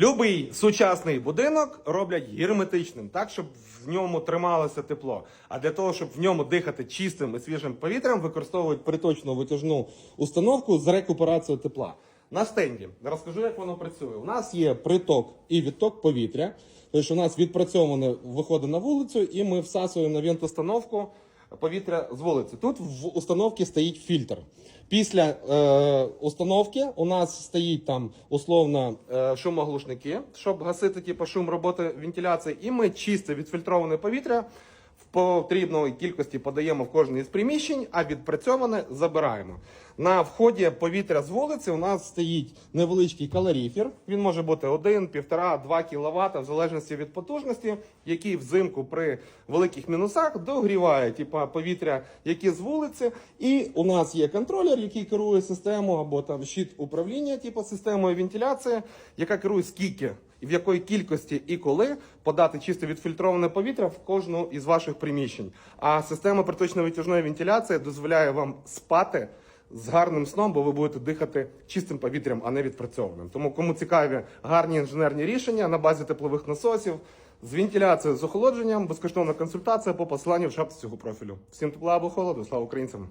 Любий сучасний будинок роблять герметичним, так щоб в ньому трималося тепло. А для того, щоб в ньому дихати чистим і свіжим повітрям, використовують приточну витяжну установку з рекуперацією тепла. На стенді розкажу, як воно працює. У нас є приток і відток повітря. Тобто у нас відпрацьоване виходить на вулицю, і ми всасуємо на вентустановку повітря з вулиці. Тут в установці стоїть фільтр. Після е, установки у нас стоїть там условно е, шумоглушники, щоб гасити типу, шум роботи вентиляції, і ми чисте відфільтроване повітря потрібної кількості подаємо в кожне із приміщень, а відпрацьоване забираємо. На вході повітря з вулиці у нас стоїть невеличкий калоріфер. Він може бути 1, 1,5, 2 кВт, в залежності від потужності, який взимку при великих мінусах догріває типа, повітря, які з вулиці. І у нас є контролер, який керує системою, або там щит управління, типу системою вентиляції, яка керує скільки і в якої кількості і коли подати чисте відфільтроване повітря в кожну із ваших приміщень. А система приточної витяжної вентиляції дозволяє вам спати з гарним сном, бо ви будете дихати чистим повітрям, а не відпрацьованим. Тому кому цікаві гарні інженерні рішення на базі теплових насосів. З вентиляцією, з охолодженням, безкоштовна консультація по посиланню в шапці цього профілю. Всім тепла або холоду, слава українцям!